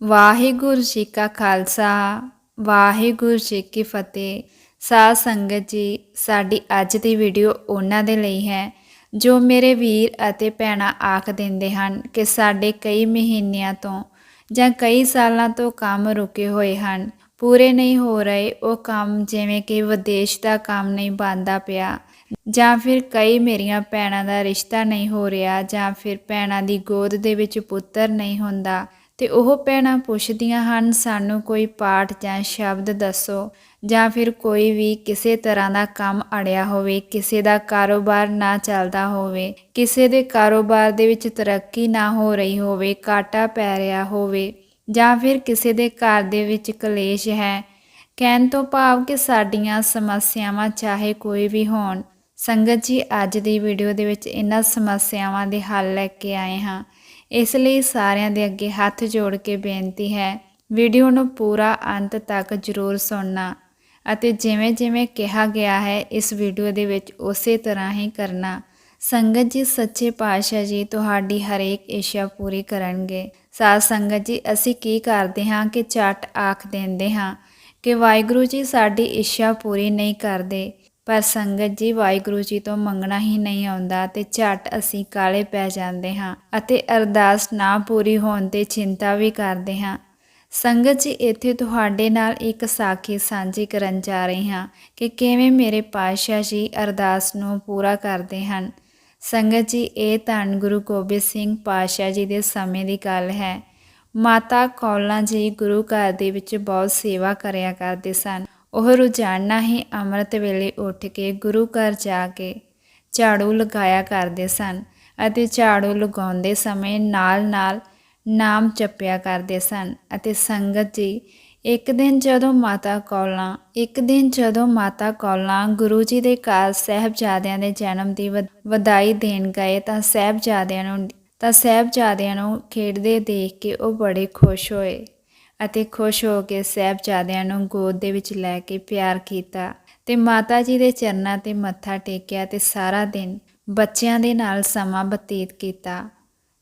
ਵਾਹਿਗੁਰੂ ਜੀ ਕਾ ਖਾਲਸਾ, ਵਾਹਿਗੁਰੂ ਜੀ ਕੀ ਫਤਿਹ। ਸਾਧ ਸੰਗਤ ਜੀ, ਸਾਡੀ ਅੱਜ ਦੀ ਵੀਡੀਓ ਉਹਨਾਂ ਦੇ ਲਈ ਹੈ, ਜੋ ਮੇਰੇ ਵੀਰ ਅਤੇ ਭੈਣਾਂ ਆਖ ਦਿੰਦੇ ਹਨ ਕਿ ਸਾਡੇ ਕਈ ਮਹੀਨਿਆਂ ਤੋਂ ਜਾਂ ਕਈ ਸਾਲਾਂ ਤੋਂ ਕੰਮ ਰੁਕੇ ਹੋਏ ਹਨ। ਪੂਰੇ ਨਹੀਂ ਹੋ ਰਹੇ, ਉਹ ਕੰਮ ਜਿਵੇਂ ਕਿ ਵਿਦੇਸ਼ ਦਾ ਕੰਮ ਨਹੀਂ ਬਣਦਾ ਪਿਆ, ਜਾਂ ਫਿਰ ਕਈ ਮੇਰੀਆਂ ਭੈਣਾਂ ਦਾ ਰਿਸ਼ਤਾ ਨਹੀਂ ਹੋ ਰਿਹਾ, ਜਾਂ ਫਿਰ ਭੈਣਾਂ ਦੀ ਗੋਦ ਦੇ ਵਿੱਚ ਪੁੱਤਰ ਨਹੀਂ ਹੁੰਦਾ। ਤੇ ਉਹ ਭੈਣਾਂ ਪੁੱਛਦੀਆਂ ਹਨ, ਸਾਨੂੰ ਕੋਈ ਪਾਠ ਜਾਂ ਸ਼ਬਦ ਦੱਸੋ ਜਾਂ ਫਿਰ ਕੋਈ ਵੀ ਕਿਸੇ ਤਰ੍ਹਾਂ ਦਾ ਕੰਮ ਅੜਿਆ ਹੋਵੇ, ਕਿਸੇ ਦਾ ਕਾਰੋਬਾਰ ਨਾ ਚੱਲਦਾ ਹੋਵੇ, ਕਿਸੇ ਦੇ ਕਾਰੋਬਾਰ ਦੇ ਵਿੱਚ ਤਰੱਕੀ ਨਾ ਹੋ ਰਹੀ ਹੋਵੇ, ਕਾਟਾ ਪੈ ਰਿਹਾ ਹੋਵੇ ਜਾਂ ਫਿਰ ਕਿਸੇ ਦੇ ਘਰ ਦੇ ਵਿੱਚ ਕਲੇਸ਼ ਹੈ, ਕਹਿਣ ਤੋਂ ਭਾਵ ਕਿ ਸਾਡੀਆਂ ਸਮੱਸਿਆਵਾਂ ਚਾਹੇ ਕੋਈ ਵੀ ਹੋਣ। ਸੰਗਤ ਜੀ, ਅੱਜ ਦੀ ਵੀਡੀਓ ਦੇ ਵਿੱਚ ਇਹਨਾਂ ਸਮੱਸਿਆਵਾਂ ਦੇ ਹੱਲ ਲੈ ਕੇ ਆਏ ਹਾਂ। ਇਸ ਲਈ ਸਾਰਿਆਂ ਦੇ ਅੱਗੇ ਹੱਥ ਜੋੜ ਕੇ ਬੇਨਤੀ ਹੈ, ਵੀਡੀਓ ਨੂੰ ਪੂਰਾ ਅੰਤ ਤੱਕ ਜ਼ਰੂਰ ਸੁਣਨਾ ਅਤੇ ਜਿਵੇਂ ਜਿਵੇਂ ਕਿਹਾ ਗਿਆ ਹੈ, ਇਸ ਵੀਡੀਓ ਦੇ ਵਿੱਚ ਉਸੇ ਤਰ੍ਹਾਂ ਹੀ ਕਰਨਾ। ਸੰਗਤ ਜੀ, ਸੱਚੇ ਪਾਤਸ਼ਾਹ ਜੀ ਤੁਹਾਡੀ ਹਰੇਕ ਇੱਛਾ ਪੂਰੀ ਕਰਨਗੇ। ਸਾਧ ਸੰਗਤ ਜੀ, ਅਸੀਂ ਕੀ ਕਰਦੇ ਹਾਂ ਕਿ ਝਟ ਆਖ ਦਿੰਦੇ ਹਾਂ ਕਿ ਵਾਹਿਗੁਰੂ ਜੀ ਸਾਡੀ ਇੱਛਾ ਪੂਰੀ ਨਹੀਂ ਕਰਦੇ। ਪਰ ਸੰਗਤ ਜੀ ਵਾਹਿਗੁਰੂ ਜੀ ਤੋਂ ਮੰਗਣਾ ਹੀ ਨਹੀਂ ਆਉਂਦਾ ਤੇ ਝਟ ਅਸੀਂ ਕਾਲੇ ਪੈ ਜਾਂਦੇ ਹਾਂ ਅਤੇ ਅਰਦਾਸ ਨਾ ਪੂਰੀ ਹੋਣ ਤੇ ਚਿੰਤਾ ਵੀ ਕਰਦੇ ਹਾਂ। ਸੰਗਤ ਜੀ, ਇੱਥੇ ਤੁਹਾਡੇ ਨਾਲ ਇੱਕ ਸਾਖੀ ਸਾਂਝੀ ਕਰਨ ਜਾ ਰਹੀ ਹਾਂ ਕਿ ਕਿਵੇਂ ਮੇਰੇ ਪਾਤਸ਼ਾਹ ਜੀ ਅਰਦਾਸ ਨੂੰ ਪੂਰਾ ਕਰਦੇ ਹਨ। ਸੰਗਤ ਜੀ, ਇਹ ਧੰਨ ਗੁਰੂ ਗੋਬਿੰਦ ਸਿੰਘ ਪਾਤਸ਼ਾਹ ਜੀ ਦੇ ਸਮੇਂ ਦੀ ਗੱਲ ਹੈ। ਮਾਤਾ ਕੌਲਾਂ ਜੀ ਗੁਰੂ ਘਰ ਦੇ ਵਿੱਚ ਬਹੁਤ ਸੇਵਾ ਕਰਿਆ ਕਰਦੇ ਸਨ। ਉਹ ਰੋਜ਼ਾਨਾ ਹੀ ਅੰਮ੍ਰਿਤ ਵੇਲੇ ਉੱਠ ਕੇ ਗੁਰੂ ਘਰ ਜਾ ਕੇ ਝਾੜੂ ਲਗਾਇਆ ਕਰਦੇ ਸਨ ਅਤੇ ਝਾੜੂ ਲਗਾਉਂਦੇ ਸਮੇਂ ਨਾਲ-ਨਾਲ ਨਾਮ ਜਪਿਆ ਕਰਦੇ ਸਨ ਅਤੇ ਸੰਗਤ ਜੀ, ਇੱਕ ਦਿਨ ਜਦੋਂ ਮਾਤਾ ਕੌਲਾਂ, ਇੱਕ ਦਿਨ ਜਦੋਂ ਮਾਤਾ ਕੌਲਾਂ ਗੁਰੂ ਜੀ ਦੇ ਘਰ ਸਹਿਬਜ਼ਾਦਿਆਂ ਦੇ ਜਨਮ ਦੀ ਵ- ਵਧਾਈ ਦੇਣ ਗਏ ਤਾਂ ਸਹਿਬਜ਼ਾਦਿਆਂ ਨੂੰ, ਤਾਂ ਸਹਿਬਜ਼ਾਦਿਆਂ ਨੂੰ ਖੇਡਦੇ ਦੇਖ ਕੇ ਉਹ ਬੜੇ ਖੁਸ਼ ਹੋਏ। ਅਤੇ ਖੁਸ਼ ਹੋ ਕੇ ਸਹਿਬਜ਼ਾਦਿਆਂ ਨੂੰ ਗੋਦ ਦੇ ਵਿੱਚ ਲੈ ਕੇ ਪਿਆਰ ਕੀਤਾ ਤੇ ਮਾਤਾ ਜੀ ਦੇ ਚਰਨਾਂ ਤੇ ਮੱਥਾ ਟੇਕਿਆ ਤੇ ਸਾਰਾ ਦਿਨ ਬੱਚਿਆਂ ਦੇ ਨਾਲ ਸਮਾਂ ਬਤੀਤ ਕੀਤਾ।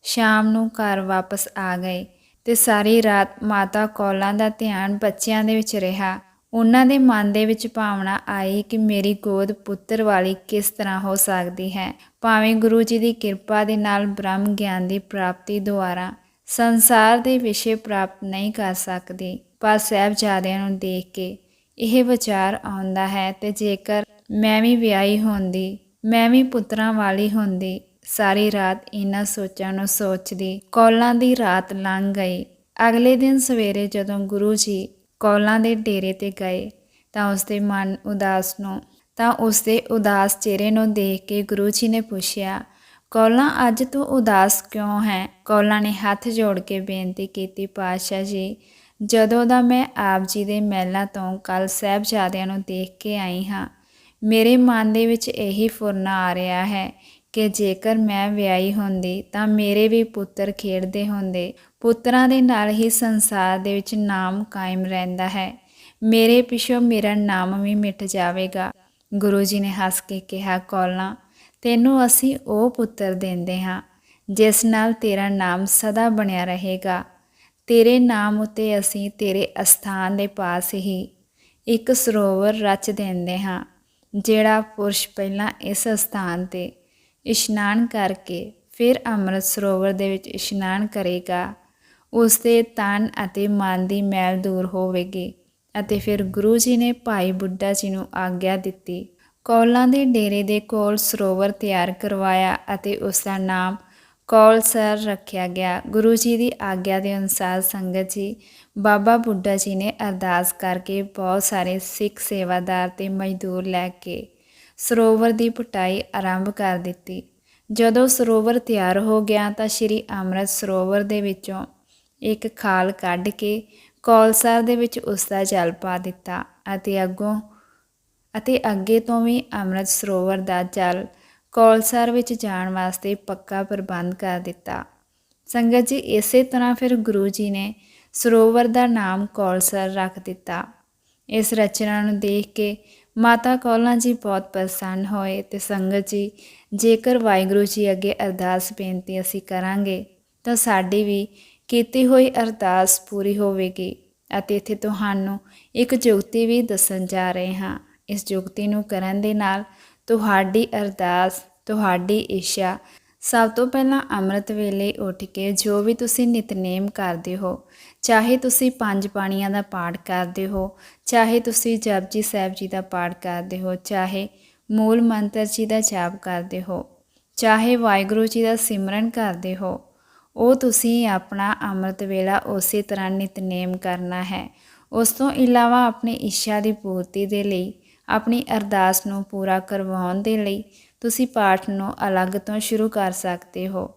ਸ਼ਾਮ ਨੂੰ ਘਰ ਵਾਪਸ ਆ ਗਏ ਤੇ ਸਾਰੀ ਰਾਤ ਮਾਤਾ ਕੌਲਾਂ ਦਾ ਧਿਆਨ ਬੱਚਿਆਂ ਦੇ ਵਿੱਚ ਰਿਹਾ। ਉਹਨਾਂ ਦੇ ਮਨ ਦੇ ਵਿੱਚ ਭਾਵਨਾ ਆਈ ਕਿ ਮੇਰੀ ਗੋਦ ਪੁੱਤਰ ਵਾਲੀ ਕਿਸ ਤਰ੍ਹਾਂ ਹੋ ਸਕਦੀ ਹੈ? ਭਾਵੇਂ ਗੁਰੂ ਜੀ ਦੀ ਕਿਰਪਾ ਦੇ ਨਾਲ ਬ੍ਰਹਮ ਗਿਆਨ ਦੀ ਪ੍ਰਾਪਤੀ ਦੁਆਰਾ ਸੰਸਾਰ ਦੇ ਵਿਸ਼ੇ ਪ੍ਰਾਪਤ ਨਹੀਂ ਕਰ ਸਕਦੀ, ਪਰ ਸਹਿਬਜ਼ਾਦਿਆਂ ਨੂੰ ਦੇਖ ਕੇ ਇਹ ਵਿਚਾਰ ਆਉਂਦਾ ਹੈ ਤੇ ਜੇਕਰ ਮੈਂ ਵੀ ਵਿਆਹੀ ਹੁੰਦੀ, ਮੈਂ ਵੀ ਪੁੱਤਰਾਂ ਵਾਲੀ ਹੁੰਦੀ, ਸਾਰੀ ਰਾਤ ਇਹਨਾਂ ਸੋਚਾਂ ਨੂੰ ਸੋਚਦੀ, ਕੌਲਾਂ ਦੀ ਰਾਤ ਲੰਘ ਗਈ। ਅਗਲੇ ਦਿਨ ਸਵੇਰੇ ਜਦੋਂ ਗੁਰੂ ਜੀ ਕੌਲਾਂ ਦੇ ਡੇਰੇ ਤੇ ਗਏ ਤਾਂ ਉਸਦੇ ਮਨ ਉਦਾਸ ਨੂੰ, ਤਾਂ ਉਸਦੇ ਉਦਾਸ ਚਿਹਰੇ ਨੂੰ ਦੇਖ ਕੇ ਗੁਰੂ ਜੀ ਨੇ ਪੁੱਛਿਆ ਕੌਲਾਂ ਅੱਜ ਤੂੰ ਉਦਾਸ ਕਿਉਂ ਹੈ? ਕੌਲਾਂ ਨੇ ਹੱਥ ਜੋੜ ਕੇ ਬੇਨਤੀ ਕੀਤੀ, ਪਾਤਸ਼ਾਹ ਜੀ, ਜਦੋਂ ਦਾ ਮੈਂ ਆਪ ਜੀ ਦੇ ਮਹਿਲਾਂ ਤੋਂ ਕੱਲ ਸਾਹਿਬਜ਼ਾਦਿਆਂ ਨੂੰ ਦੇਖ ਕੇ ਆਈ ਹਾਂ, ਮੇਰੇ ਮਨ ਦੇ ਵਿੱਚ ਇਹੀ ਫੁਰਨਾ ਆ ਰਿਹਾ ਹੈ ਕਿ ਜੇਕਰ ਮੈਂ ਵਿਆਹੀ ਹੁੰਦੀ ਤਾਂ ਮੇਰੇ ਵੀ ਪੁੱਤਰ ਖੇਡਦੇ ਹੁੰਦੇ। ਪੁੱਤਰਾਂ ਦੇ ਨਾਲ ਹੀ ਸੰਸਾਰ ਦੇ ਵਿੱਚ ਨਾਮ ਕਾਇਮ ਰਹਿੰਦਾ ਹੈ। ਮੇਰੇ ਪਿੱਛੋਂ ਮੇਰਾ ਨਾਮ ਵੀ ਮਿਟ ਜਾਵੇਗਾ। ਗੁਰੂ ਜੀ ਨੇ ਹੱਸ ਕੇ ਕਿਹਾ, ਕੌਲਾਂ ਤੈਨੂੰ ਅਸੀਂ ਉਹ ਪੁੱਤਰ ਦਿੰਦੇ ਹਾਂ, ਜਿਸ ਨਾਲ ਤੇਰਾ ਨਾਮ ਸਦਾ ਬਣਿਆ ਰਹੇਗਾ। ਤੇਰੇ ਨਾਮ ਉਤੇ ਅਸੀਂ ਤੇਰੇ ਅਸਥਾਨ ਦੇ ਪਾਸ ਹੀ ਇੱਕ ਸਰੋਵਰ ਰਚ ਦਿੰਦੇ ਹਾਂ, ਜਿਹੜਾ ਪੁਰਸ਼ ਪਹਿਲਾਂ ਇਸ ਸਥਾਨ ਤੇ ਇਸ਼ਨਾਨ ਕਰਕੇ ਫਿਰ ਅੰਮ੍ਰਿਤ ਸਰੋਵਰ ਦੇ ਵਿੱਚ ਇਸ਼ਨਾਨ ਕਰੇਗਾ। ਉਸ ਦੇ ਤਨ ਅਤੇ ਮਨ ਦੀ ਮੈਲ ਦੂਰ ਹੋਵੇਗੀ ਅਤੇ ਫਿਰ ਗੁਰੂ ਜੀ ਨੇ ਭਾਈ ਬੁੱਢਾ ਜੀ ਨੂੰ ਆਗਿਆ ਦਿੱਤੀ। ਕੌਲਾਂ ਦੇ ਡੇਰੇ ਦੇ ਕੋਲ ਸਰੋਵਰ ਤਿਆਰ ਕਰਵਾਇਆ ਅਤੇ ਉਸ ਦਾ ਨਾਮ ਕੌਲਸਰ ਰੱਖਿਆ ਗਿਆ। ਗੁਰੂ ਜੀ ਦੀ ਆਗਿਆ ਦੇ ਅਨੁਸਾਰ ਸੰਗਤ ਜੀ, ਬਾਬਾ ਬੁੱਢਾ ਜੀ ਨੇ ਅਰਦਾਸ ਕਰਕੇ ਬਹੁਤ ਸਾਰੇ ਸਿੱਖ ਸੇਵਾਦਾਰ ਤੇ ਮਜ਼ਦੂਰ ਲੈ ਕੇ ਸਰੋਵਰ ਦੀ ਪੁਟਾਈ ਆਰੰਭ ਕਰ ਦਿੱਤੀ। ਜਦੋਂ ਸਰੋਵਰ ਤਿਆਰ ਹੋ ਗਿਆ ਤਾਂ ਸ੍ਰੀ ਅੰਮ੍ਰਿਤ ਸਰੋਵਰ ਦੇ ਵਿੱਚੋਂ ਇੱਕ ਖਾਲ ਕੱਢ ਕੇ ਕੌਲਸਰ ਦੇ ਵਿੱਚ ਉਸ ਦਾ ਜਲ ਪਾ ਦਿੱਤਾ ਅਤੇ ਅੱਗੋਂ ਅਤੇ ਅੱਗੇ ਤੋਂ ਵੀ ਅੰਮ੍ਰਿਤ ਸਰੋਵਰ ਦਾ ਜਲ ਕੌਲਸਰ ਵਿੱਚ ਜਾਣ ਵਾਸਤੇ ਪੱਕਾ ਪ੍ਰਬੰਧ ਕਰ ਦਿੱਤਾ। ਸੰਗਤ ਜੀ, ਇਸੇ ਤਰ੍ਹਾਂ ਫਿਰ ਗੁਰੂ ਜੀ ਨੇ ਸਰੋਵਰ ਦਾ ਨਾਮ ਕੌਲਸਰ ਰੱਖ ਦਿੱਤਾ। ਇਸ ਰਚਨਾ ਨੂੰ ਦੇਖ ਕੇ ਮਾਤਾ ਕੌਲਾਂ ਜੀ ਬਹੁਤ ਪ੍ਰਸੰਨ ਹੋਏ ਤੇ ਸੰਗਤ ਜੀ, ਜੇਕਰ ਵਾਹਿਗੁਰੂ ਜੀ ਅੱਗੇ ਅਰਦਾਸ ਬੇਨਤੀ ਅਸੀਂ ਕਰਾਂਗੇ, ਤਾਂ ਸਾਡੀ ਵੀ ਕੀਤੀ ਹੋਈ ਅਰਦਾਸ ਪੂਰੀ ਹੋਵੇਗੀ ਅਤੇ ਇੱਥੇ ਤੁਹਾਨੂੰ ਇੱਕ ਜੁਗਤੀ ਵੀ ਦੱਸਣ ਜਾ ਰਹੇ ਹਾਂ। ਇਸ ਜੁਗਤੀ ਨੂੰ ਕਰਨ ਦੇ ਨਾਲ ਤੁਹਾਡੀ ਅਰਦਾਸ, ਤੁਹਾਡੀ ਇੱਛਾ ਸਭ ਤੋਂ ਪਹਿਲਾਂ ਅੰਮ੍ਰਿਤ ਵੇਲੇ ਉੱਠ ਕੇ ਜੋ ਵੀ ਤੁਸੀਂ ਨਿਤਨੇਮ ਕਰਦੇ ਹੋ, ਚਾਹੇ ਤੁਸੀਂ ਪੰਜ ਪਾਣੀਆਂ ਦਾ ਪਾਠ ਕਰਦੇ ਹੋ, ਚਾਹੇ ਤੁਸੀਂ ਜਪਜੀ ਸਾਹਿਬ ਜੀ ਦਾ ਪਾਠ ਕਰਦੇ ਹੋ, ਚਾਹੇ ਮੂਲ ਮੰਤਰ ਜੀ ਦਾ ਜਾਪ ਕਰਦੇ ਹੋ, ਚਾਹੇ ਵਾਹਿਗੁਰੂ ਜੀ ਦਾ ਸਿਮਰਨ ਕਰਦੇ ਹੋ, ਉਹ ਤੁਸੀਂ ਆਪਣਾ ਅੰਮ੍ਰਿਤ ਵੇਲਾ ਉਸੇ ਤਰ੍ਹਾਂ ਨਿਤਨੇਮ ਕਰਨਾ ਹੈ। ਉਸ ਤੋਂ ਇਲਾਵਾ ਆਪਣੀ ਇੱਛਾ ਦੀ ਪੂਰਤੀ ਦੇ ਲਈ ਆਪਣੀ ਅਰਦਾਸ ਨੂੰ ਪੂਰਾ ਕਰਵਾਉਣ ਦੇ ਲਈ ਤੁਸੀਂ ਪਾਠ ਨੂੰ ਅਲੱਗ ਤੋਂ ਸ਼ੁਰੂ ਕਰ ਸਕਦੇ ਹੋ।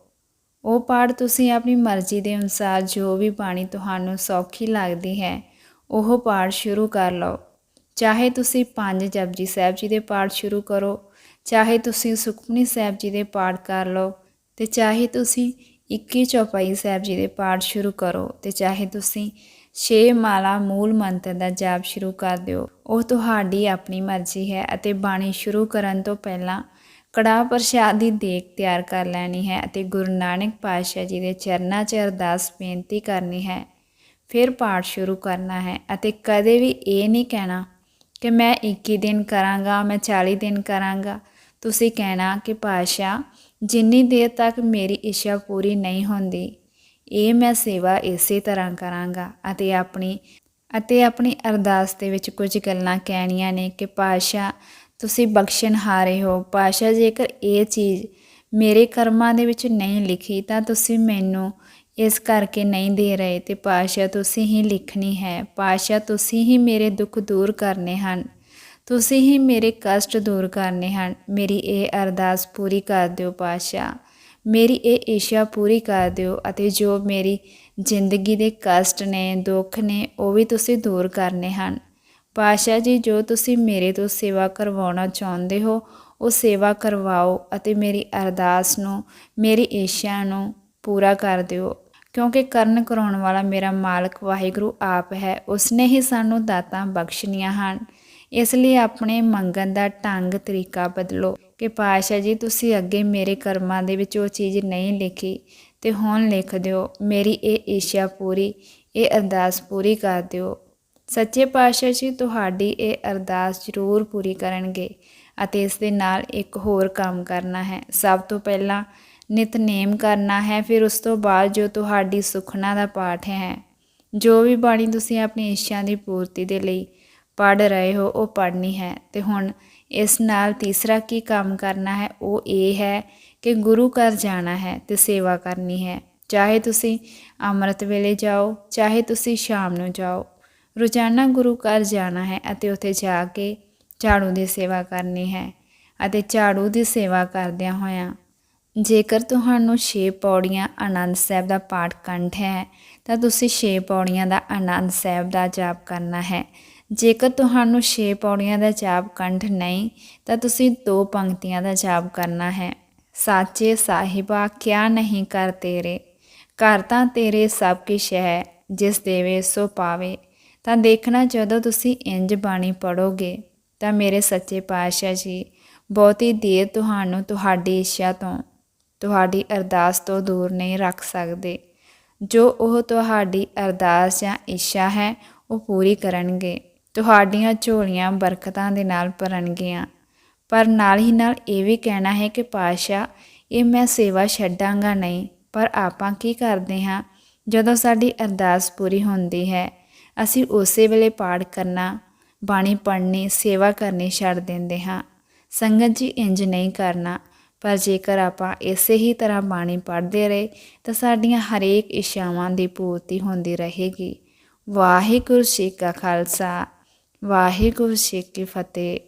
ਉਹ ਪਾਠ ਤੁਸੀਂ ਆਪਣੀ ਮਰਜ਼ੀ ਦੇ ਅਨੁਸਾਰ ਜੋ ਵੀ ਬਾਣੀ ਤੁਹਾਨੂੰ ਸੌਖੀ ਲੱਗਦੀ ਹੈ, ਉਹ ਪਾਠ ਸ਼ੁਰੂ ਕਰ ਲਓ। ਚਾਹੇ ਤੁਸੀਂ ਪੰਜ ਜਪਜੀ ਸਾਹਿਬ ਜੀ ਦੇ ਪਾਠ ਸ਼ੁਰੂ ਕਰੋ, ਚਾਹੇ ਤੁਸੀਂ ਸੁਖਮਨੀ ਸਾਹਿਬ ਜੀ ਦੇ ਪਾਠ ਕਰ ਲਓ ਤੇ ਚਾਹੇ ਤੁਸੀਂ 21 ਚੌਪਾਈ ਸਾਹਿਬ ਜੀ ਦੇ ਪਾਠ ਸ਼ੁਰੂ ਕਰੋ ਤੇ ਚਾਹੇ ਤੁਸੀਂ ਛੇ ਮਾਲਾ ਮੂਲ ਮੰਤਰ ਦਾ ਜਾਪ ਸ਼ੁਰੂ ਕਰ ਦਿਓ। ਉਹ ਤੁਹਾਡੀ ਆਪਣੀ ਮਰਜ਼ੀ ਹੈ ਅਤੇ ਬਾਣੀ ਸ਼ੁਰੂ ਕਰਨ ਤੋਂ ਪਹਿਲਾਂ ਕੜਾਹ ਪ੍ਰਸ਼ਾਦ ਦੀ ਦੇਗ ਤਿਆਰ ਕਰ ਲੈਣੀ ਹੈ ਅਤੇ ਗੁਰੂ ਨਾਨਕ ਪਾਤਸ਼ਾਹ ਜੀ ਦੇ ਚਰਨਾਂ 'ਚ ਅਰਦਾਸ ਬੇਨਤੀ ਕਰਨੀ ਹੈ। ਫਿਰ ਪਾਠ ਸ਼ੁਰੂ ਕਰਨਾ ਹੈ ਅਤੇ ਕਦੇ ਵੀ ਇਹ ਨਹੀਂ ਕਹਿਣਾ ਕਿ ਮੈਂ 21 ਦਿਨ ਕਰਾਂਗਾ, ਮੈਂ 40 ਦਿਨ ਕਰਾਂਗਾ। ਤੁਸੀਂ ਕਹਿਣਾ ਕਿ ਪਾਤਸ਼ਾਹ, ਜਿੰਨੀ ਦੇਰ ਤੱਕ ਮੇਰੀ ਇੱਛਾ ਪੂਰੀ ਨਹੀਂ ਹੁੰਦੀ ਇਹ ਮੈਂ ਸੇਵਾ ਇਸੇ ਤਰ੍ਹਾਂ ਕਰਾਂਗਾ ਅਤੇ ਆਪਣੀ ਅਤੇ ਆਪਣੀ ਅਰਦਾਸ ਦੇ ਵਿੱਚ ਕੁਝ ਗੱਲਾਂ ਕਹਿਣੀਆਂ ਨੇ ਕਿ ਪਾਤਸ਼ਾਹ, ਤੁਸੀਂ ਬਖਸ਼ਣਹਾਰੇ ਹੋ। ਪਾਤਸ਼ਾਹ, ਜੇਕਰ ਇਹ ਚੀਜ਼ ਮੇਰੇ ਕਰਮਾਂ ਦੇ ਵਿੱਚ ਨਹੀਂ ਲਿਖੀ, ਤਾਂ ਤੁਸੀਂ ਮੈਨੂੰ ਇਸ ਕਰਕੇ ਨਹੀਂ ਦੇ ਰਹੇ ਤੇ ਪਾਤਸ਼ਾਹ, ਤੁਸੀਂ ਹੀ ਲਿਖਣੀ ਹੈ। ਪਾਤਸ਼ਾਹ, ਤੁਸੀਂ ਹੀ ਮੇਰੇ ਦੁੱਖ ਦੂਰ ਕਰਨੇ ਹਨ। ਤੁਸੀਂ ਹੀ ਮੇਰੇ ਕਸ਼ਟ ਦੂਰ ਕਰਨੇ ਹਨ। ਮੇਰੀ ਇਹ ਅਰਦਾਸ ਪੂਰੀ ਕਰ ਦਿਓ ਪਾਤਸ਼ਾਹ। ਮੇਰੀ ਇਹ ਇੱਛਾ ਪੂਰੀ ਕਰ ਦਿਓ ਅਤੇ ਜੋ ਮੇਰੀ ਜ਼ਿੰਦਗੀ ਦੇ ਕਸ਼ਟ ਨੇ, ਦੁੱਖ ਨੇ, ਉਹ ਵੀ ਤੁਸੀਂ ਦੂਰ ਕਰਨੇ ਹਨ। ਪਾਸ਼ਾ ਜੀ, ਜੋ ਤੁਸੀਂ ਮੇਰੇ ਤੋਂ ਸੇਵਾ ਕਰਵਾਉਣਾ ਚਾਹੁੰਦੇ ਹੋ, ਉਹ ਸੇਵਾ ਕਰਵਾਓ ਅਤੇ ਮੇਰੀ ਅਰਦਾਸ ਨੂੰ, ਮੇਰੀ ਇੱਛਾ ਨੂੰ ਪੂਰਾ ਕਰ ਦਿਓ। ਕਿਉਂਕਿ ਕਰਨ ਕਰਾਉਣ ਵਾਲਾ ਮੇਰਾ ਮਾਲਕ ਵਾਹਿਗੁਰੂ ਆਪ ਹੈ, ਉਸਨੇ ਹੀ ਸਾਨੂੰ ਦਾਤਾਂ ਬਖਸ਼ਣੀਆਂ ਹਨ। ਇਸ ਲਈ ਆਪਣੇ ਮੰਗਣ ਦਾ ਢੰਗ, ਤਰੀਕਾ ਬਦਲੋ। ਕਿ ਪਾਸ਼ਾ ਜੀ, ਤੁਸੀਂ ਅੱਗੇ ਮੇਰੇ ਕਰਮਾਂ ਦੇ ਵਿੱਚ ਉਹ ਚੀਜ਼ ਨਹੀਂ ਲਿਖੀ ਤੇ ਹੁਣ ਲਿਖ ਦਿਓ। ਮੇਰੀ ਇਹ ਇੱਛਾ ਪੂਰੀ, ਇਹ ਅਰਦਾਸ ਪੂਰੀ ਕਰ ਦਿਓ। ਸੱਚੇ ਪਾਤਸ਼ਾਹ ਜੀ, ਤੁਹਾਡੀ ਇਹ ਅਰਦਾਸ ਜ਼ਰੂਰ ਪੂਰੀ ਕਰਨਗੇ ਅਤੇ ਇਸ ਦੇ ਨਾਲ ਇੱਕ ਹੋਰ ਕੰਮ ਕਰਨਾ ਹੈ। ਸਭ ਤੋਂ ਪਹਿਲਾਂ ਨਿਤਨੇਮ ਕਰਨਾ ਹੈ, ਫਿਰ ਉਸ ਤੋਂ ਬਾਅਦ ਜੋ ਤੁਹਾਡੀ ਸੁਖਨਾ ਦਾ ਪਾਠ ਹੈ, ਜੋ ਵੀ ਬਾਣੀ ਤੁਸੀਂ ਆਪਣੀ ਇੱਛਾ ਦੀ ਪੂਰਤੀ ਦੇ ਲਈ ਪੜ ਰਹੇ ਹੋ, ਉਹ ਪੜਨੀ ਹੈ। ਤੇ ਹੁਣ ਇਸ ਨਾਲ ਤੀਸਰਾ ਕੀ ਕੰਮ ਕਰਨਾ ਹੈ? ਉਹ ਇਹ ਹੈ ਕਿ ਗੁਰੂ ਘਰ ਜਾਣਾ ਹੈ ਤੇ ਸੇਵਾ ਕਰਨੀ ਹੈ। ਚਾਹੇ ਤੁਸੀਂ ਅੰਮ੍ਰਿਤ ਵੇਲੇ ਜਾਓ, ਚਾਹੇ ਤੁਸੀਂ ਸ਼ਾਮ ਨੂੰ ਜਾਓ, ਰੋਜ਼ਾਨਾ ਗੁਰੂ ਘਰ ਜਾਣਾ ਹੈ ਅਤੇ ਉੱਥੇ ਜਾ ਕੇ ਝਾੜੂ ਦੀ ਸੇਵਾ ਕਰਨੀ ਹੈ ਅਤੇ ਝਾੜੂ ਦੀ ਸੇਵਾ ਕਰਦਿਆਂ ਹੋਇਆਂ ਜੇਕਰ ਤੁਹਾਨੂੰ 6 ਪੌੜੀਆਂ ਆਨੰਦ ਸਾਹਿਬ ਦਾ ਪਾਠ ਕੰਠ ਹੈ, ਤਾਂ ਤੁਸੀਂ 6 ਪੌੜੀਆਂ ਦਾ ਆਨੰਦ ਸਾਹਿਬ ਦਾ ਜਾਪ ਕਰਨਾ ਹੈ। ਜੇਕਰ ਤੁਹਾਨੂੰ 6 ਪੌੜੀਆਂ ਦਾ ਜਾਪ ਕੰਠ ਨਹੀਂ, ਤਾਂ ਤੁਸੀਂ ਦੋ ਪੰਕਤੀਆਂ ਦਾ ਜਾਪ ਕਰਨਾ ਹੈ। ਸਾਚੇ ਸਾਹਿਬਾ ਕਿਆ ਨਹੀਂ ਕਰ ਤੇਰੇ, ਘਰ ਤਾਂ ਤੇਰੇ ਸਭ ਕੁਛ ਹੈ, ਜਿਸ ਦੇਵੇ ਸੋ ਪਾਵੇ। ਤਾਂ ਦੇਖਣਾ ਜਦੋਂ ਤੁਸੀਂ ਇੰਜ ਬਾਣੀ ਪੜੋਗੇ ਤਾਂ ਮੇਰੇ ਸੱਚੇ ਪਾਤਸ਼ਾਹ ਜੀ, ਬਹੁਤੀ ਦੇਰ ਤੁਹਾਨੂੰ ਤੁਹਾਡੀ ਇੱਛਾ ਤੋਂ, ਤੁਹਾਡੀ ਅਰਦਾਸ ਤੋਂ ਦੂਰ ਨਹੀਂ ਰੱਖ ਸਕਦੇ। ਜੋ ਉਹ ਤੁਹਾਡੀ ਅਰਦਾਸ ਜਾਂ ਇੱਛਾ ਹੈ, ਉਹ ਪੂਰੀ ਕਰਨਗੇ। ਤੁਹਾਡੀਆਂ ਝੋਲੀਆਂ ਬਰਕਤਾਂ ਦੇ ਨਾਲ ਭਰਨਗੀਆਂ। ਪਰ ਨਾਲ ਹੀ ਨਾਲ ਇਹ ਵੀ ਕਹਿਣਾ ਹੈ ਕਿ ਪਾਸ਼ਾ ਇਹ ਮੈਂ ਸੇਵਾ ਛੱਡਾਂਗਾ ਨਹੀਂ। ਪਰ ਆਪਾਂ ਕੀ ਕਰਦੇ ਹਾਂ? ਜਦੋਂ ਸਾਡੀ ਅਰਦਾਸ ਪੂਰੀ ਹੁੰਦੀ ਹੈ, ਅਸੀਂ ਉਸੇ ਵੇਲੇ ਪਾਠ ਕਰਨਾ, ਬਾਣੀ ਪੜ੍ਹਨੀ, ਸੇਵਾ ਕਰਨੀ ਛੱਡ ਦਿੰਦੇ ਹਾਂ। ਸੰਗਤ ਜੀ, ਇੰਜ ਨਹੀਂ ਕਰਨਾ। ਪਰ ਜੇਕਰ ਆਪਾਂ ਇਸੇ ਹੀ ਤਰ੍ਹਾਂ ਬਾਣੀ ਪੜ੍ਹਦੇ ਰਹੇ, ਤਾਂ ਸਾਡੀਆਂ ਹਰੇਕ ਇੱਛਾਵਾਂ ਦੀ ਪੂਰਤੀ ਹੁੰਦੀ ਰਹੇਗੀ। ਵਾਹਿਗੁਰੂ ਜੀ ਕਾ ਖਾਲਸਾ। ਵਾਹਿਗੁਰੂ ਜੀ ਕੀ ਫਤਿਹ।